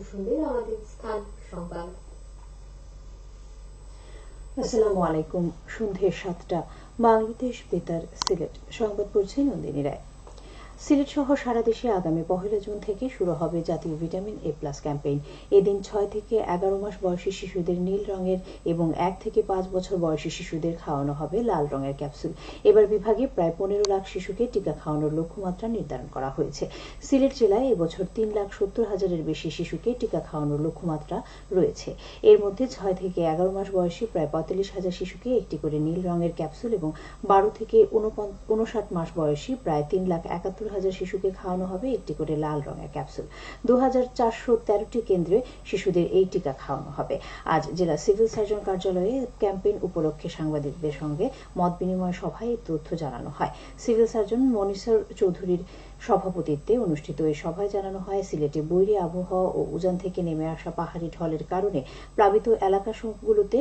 আমাদের স্থান সংবাদ আসসালামু আলাইকুম। সন্ধে সাতটা। বাংলাদেশ বেতার সিলেট। সংবাদ পড়ছে নন্দিনী রায়। সিলেট সহ সারা দেশে আগামী পহেলা জুন থেকে শুরু হবে জাতীয় ভিটামিন এ প্লাস ক্যাম্পেইন। এদিন ছয় থেকে এগারো মাস বয়সী শিশুদের নীল রঙের এবং এক থেকে পাঁচ বছর বয়সী শিশুদের খাওয়ানো হবে লাল রঙের ক্যাপসুল। এবার বিভাগে প্রায় পনেরো লাখ শিশুকে টিকা খাওয়ানোর লক্ষ্যমাত্রা নির্ধারণ করা হয়েছে। সিলেট জেলায় এবছর তিন লাখ সত্তর হাজারের বেশি শিশুকে টিকা খাওয়ানোর লক্ষ্যমাত্রা রয়েছে। এর মধ্যে ছয় থেকে এগারো মাস বয়সী প্রায় পঁয়তাল্লিশ হাজার শিশুকে একটি করে নীল রঙের ক্যাপসুল এবং বারো থেকে উনষাট মাস বয়সী প্রায় তিন লাখ একাত্তর হাজার শিশুকে খাওয়ানো হবে একটি করে লাল রঙের ক্যাপসুল। দু হাজার চারশো তেরোটি কেন্দ্রে শিশুদের এই টিকা খাওয়ানো হবে। আজ জেলা সিভিল সার্জন কার্যালয়ে ক্যাম্পেইন উপলক্ষে সাংবাদিকদের সঙ্গে মত বিনিময় সভায় তথ্য জানানো হয়। সিভিল সার্জন মনিসর চৌধুরীর সভাপতিত্বে অনুষ্ঠিত এই সভায় জানানো হয়, সিলেটে বৈরী আবহাওয়া ও উজান থেকে নেমে আসা পাহাড়ি ঢলের কারণে প্লাবিত এলাকাগুলোতে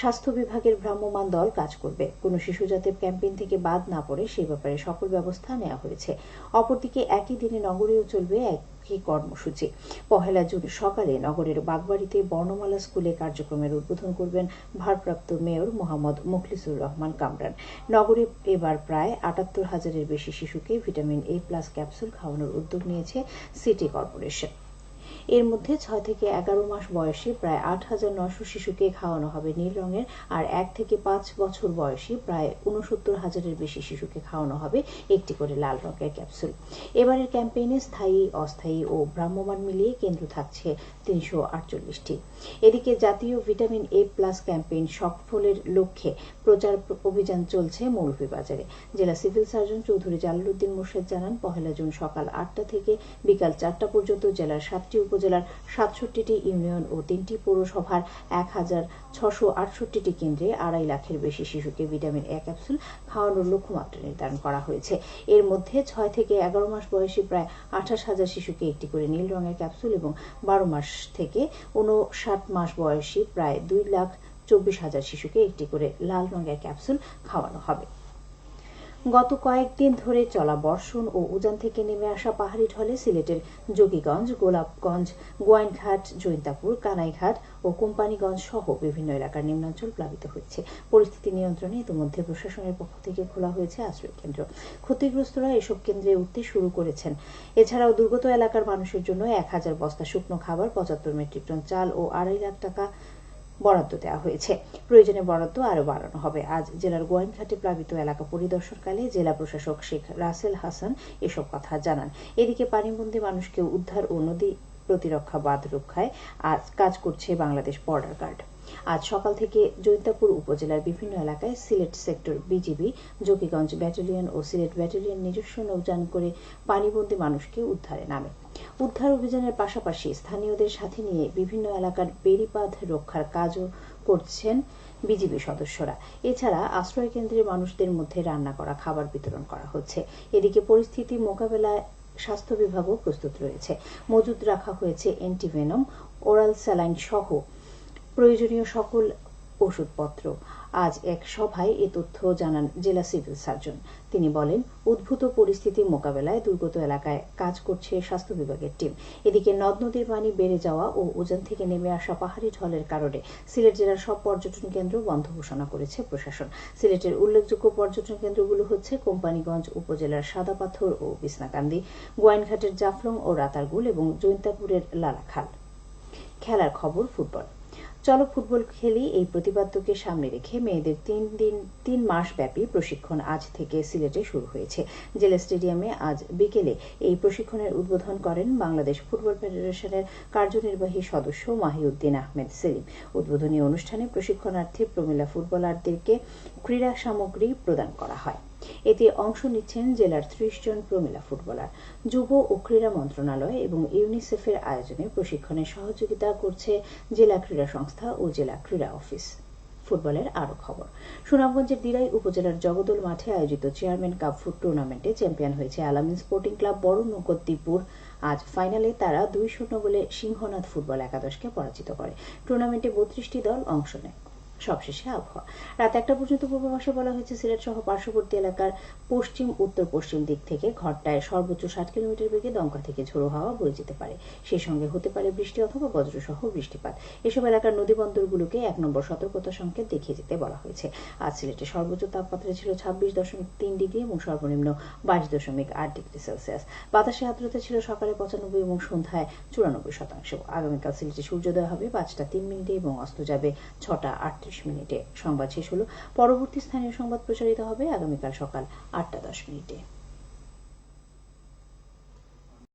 স্বাস্থ্য বিভাগের ভ্রাম্যমাণ দল কাজ করবে। কোনো শিশু যাতে ক্যাম্পেইন থেকে বাদ না পড়ে সেই ব্যাপারে সকল ব্যবস্থা নেওয়া হয়েছে। অপরদিকে একই দিনে নগরেও চলবে একই কর্মসূচি। পহেলা জুন সকালে নগরের বাগবাড়িতে বর্ণমালা স্কুলে কার্যক্রমের উদ্বোধন করবেন ভারপ্রাপ্ত মেয়র মোহাম্মদ মুখলিসুর রহমান কামরান। নগরে এবার প্রায় আটাত্তর হাজারের বেশি শিশুকে ভিটামিন এ প্লাস ক্যাপসুল খাওয়ানোর উদ্যোগ নিয়েছে সিটি কর্পোরেশন। এর মধ্যে ছয় থেকে এগারো মাস বয়সী প্রায় আট হাজার নশো শিশুকে খাওয়ানো হবে নীল রঙের, আর এক থেকে পাঁচ বছর বয়সী প্রায় উনসত্তর হাজারের বেশি শিশুকে খাওয়ানো হবে একটি করে লাল রঙের ক্যাপসুল। এবারের ক্যাম্পেইনে স্থায়ী, অস্থায়ী ও ভ্রাম্যমান মিলিয়ে কেন্দ্র থাকছে তিনশো আটচল্লিশটি। এদিকে জাতীয় ভিটামিন এ প্লাস ক্যাম্পেইন সফলের লক্ষ্যে প্রচার অভিযান চলছে মৌলভীবাজারে। জেলা সিভিল সার্জন চৌধুরী জালালউদ্দিন মোর্শেদ জানান, পহেলা জুন সকাল আটটা থেকে বিকাল চারটা পর্যন্ত জেলার সাতটি উপজেলার সাতষট্টিটি ইউনিয়ন ও তিনটি পৌরসভার এক হাজার ছশো আটষট্টিটি কেন্দ্রে আড়াই লাখের বেশি শিশুকে ভিটামিন এ ক্যাপসুল খাওয়ানোর লক্ষ্যমাত্রা নির্ধারণ করা হয়েছে। এর মধ্যে ছয় থেকে এগারো মাস বয়সী প্রায় আঠাশ হাজার শিশুকে একটি করে নীল রঙের ক্যাপসুল এবং বারো মাস থেকে উনষাট মাস বয়সী প্রায় দুই লাখ চব্বিশ হাজার শিশুকে একটি করে লাল রঙের ক্যাপসুল খাওয়ানো হবে। গত কয়েকদিন ধরে চলা বর্ষণ ও উজান থেকে নেমে আসা পাহাড়ি ঢলে সিলেটের যোগীগঞ্জ, গোলাপগঞ্জ, গোয়াইনঘাট, জৈন্তাপুর, কানাইঘাট ও কোম্পানিগঞ্জ সহ বিভিন্ন এলাকার নিম্নাঞ্চল প্লাবিত হয়েছে। পরিস্থিতি নিয়ন্ত্রণে ইতিমধ্যে প্রশাসনের পক্ষ থেকে খোলা হয়েছে আশ্রয় কেন্দ্র। ক্ষতিগ্রস্তরা এসব কেন্দ্রে উঠতে শুরু করেছেন। এছাড়াও দুর্গত এলাকার মানুষের জন্য এক হাজার বস্তা শুকনো খাবার, পঁচাত্তর মেট্রিক টন চাল ও আড়াই লাখ টাকা বরাদ্দ দেওয়া হয়েছে। প্রয়োজনে বরাদ্দ আরও বাড়ানো হবে। আজ জেলার গোয়াইনঘাটে প্লাবিত এলাকা পরিদর্শনকালে জেলা প্রশাসক শেখ রাসেল হাসান এসব কথা জানান। এদিকে পানিবন্দী মানুষকে উদ্ধার ও নদী প্রতিরক্ষা বাঁধ রক্ষায় আজ কাজ করছে বাংলাদেশ বর্ডার গার্ড। আজ সকাল থেকে জৈন্তাপুর উপজেলার বিভিন্ন এলাকায় Sylhet sector BGB, Jakiganj battalion ও সিলেট ব্যাটালিয়ন নিজস্ব নৌযান করে পানিবন্দী মানুষকে উদ্ধারে নামে। উদ্ধার অভিযানের পাশাপাশি স্থানীয়দের সাথে নিয়ে বিভিন্ন এলাকার বেড়িবাঁধ রক্ষার কাজও করছেন বিজিবি সদস্যরা। এছাড়া আশ্রয় কেন্দ্রের মানুষদের মধ্যে রান্না করা, খাবার বিতরণ করা হচ্ছে। এদিকে পরিস্থিতি মোকাবেলায় স্বাস্থ্য বিভাগও প্রস্তুত রয়েছে। মজুদ রাখা হয়েছে অ্যান্টিভেনম ওরাল স্যালাইন সহ প্রয়োজনীয় সকল ওষুধপত্র। আজ এক সভায় এ তথ্য জানান জেলা সিভিল সার্জন। তিনি বলেন, উদ্ভূত পরিস্থিতি মোকাবেলায় দুর্গত এলাকায় কাজ করছে স্বাস্থ্য বিভাগের টিম। এদিকে নদ নদীর পানি বেড়ে যাওয়া ও উজান থেকে নেমে আসা পাহাড়ি ঢলের কারণে সিলেট জেলার সব পর্যটন কেন্দ্র বন্ধ ঘোষণা করেছে প্রশাসন। সিলেটের উল্লেখযোগ্য পর্যটন কেন্দ্রগুলো হচ্ছে কোম্পানিগঞ্জ উপজেলার সাদাপাথর ও বিছনাকান্দি, গোয়াইনঘাটের জাফলং ও রাতারগুল এবং জৈন্তাপুরের লালাখাল। খেলার খবর, ফুটবল। চলো ফুটবল খেলি এই প্রতিপাদ্যকে সামনে রেখে মেয়েদের তিন দিন, তিন মাস ব্যাপী প্রশিক্ষণ আজ থেকে সিলেটে শুরু হয়েছে। জেলা স্টেডিয়ামে আজ বিকেলে এই প্রশিক্ষণের উদ্বোধন করেন বাংলাদেশ ফুটবল ফেডারেশনের কার্যনির্বাহী সদস্য মাহিউদ্দিন আহমেদ সেলিম। উদ্বোধনী অনুষ্ঠানে প্রশিক্ষণার্থী প্রমিলা ফুটবলারদেরকে ক্রীড়া সামগ্রী প্রদান করা হয়। এতে অংশ নিচ্ছেন জেলার ত্রিশ জন প্রমিলা ফুটবলার, যুব ও ক্রীড়া মন্ত্রণালয় এবং ইউনিসেফের আয়োজনে প্রশিক্ষণে সহযোগিতা করছে জেলা ক্রীড়া সংস্থা ও জেলা ক্রীড়া অফিস। ফুটবলের আরও খবর। সুনামগঞ্জের দিরাই উপজেলার জগদল মাঠে আয়োজিত চেয়ারম্যান কাপ ফুট টুর্নামেন্টে চ্যাম্পিয়ন হয়েছে আলামিন স্পোর্টিং ক্লাব বড় নৌকদ্দিপুর আজ ফাইনালে তারা দুই শূন্য গোলে সিংহনাথ ফুটবল একাদশকে পরাজিত করে। টুর্নামেন্টে বত্রিশটি দল অংশ নেয়। সবশেষে আবহাওয়া। রাত একটা পর্যন্ত পূর্বাভাসে বলা হয়েছে, সিলেট সহ পার্শ্ববর্তী এলাকার পশ্চিম উত্তর পশ্চিম দিক থেকে ঘরটায় সর্বোচ্চ ষাট কিলোমিটার বেগে দমকা থেকে ঝোড়ো হাওয়া বয়ে যেতে পারে। সেই সঙ্গে হতে পারে বৃষ্টি অথবা বজ্রসহ বৃষ্টিপাত। এসব এলাকার নদী বন্দরগুলোকে এক নম্বর সতর্কতা সংকেত দেখিয়ে যেতে বলা হয়েছে। আজ সিলেটের সর্বোচ্চ তাপমাত্রা ছিল ছাব্বিশ দশমিক তিন ডিগ্রি এবং সর্বনিম্ন বাইশ দশমিক আট ডিগ্রি সেলসিয়াস। বাতাসে আর্দ্রতা ছিল সকালে পঁচানব্বই এবং সন্ধ্যায় চুরানব্বই শতাংশ। আগামীকাল সিলেটে সূর্যোদয় হবে পাঁচটা তিন মিনিটে এবং অস্ত যাবে ছটা আটত্রিশ মিনিটে। সংবাদ শেষ হলো। পরবর্তী স্থানীয় সংবাদ প্রচারিত হবে আগামীকাল সকাল আটটা দশ মিনিটে।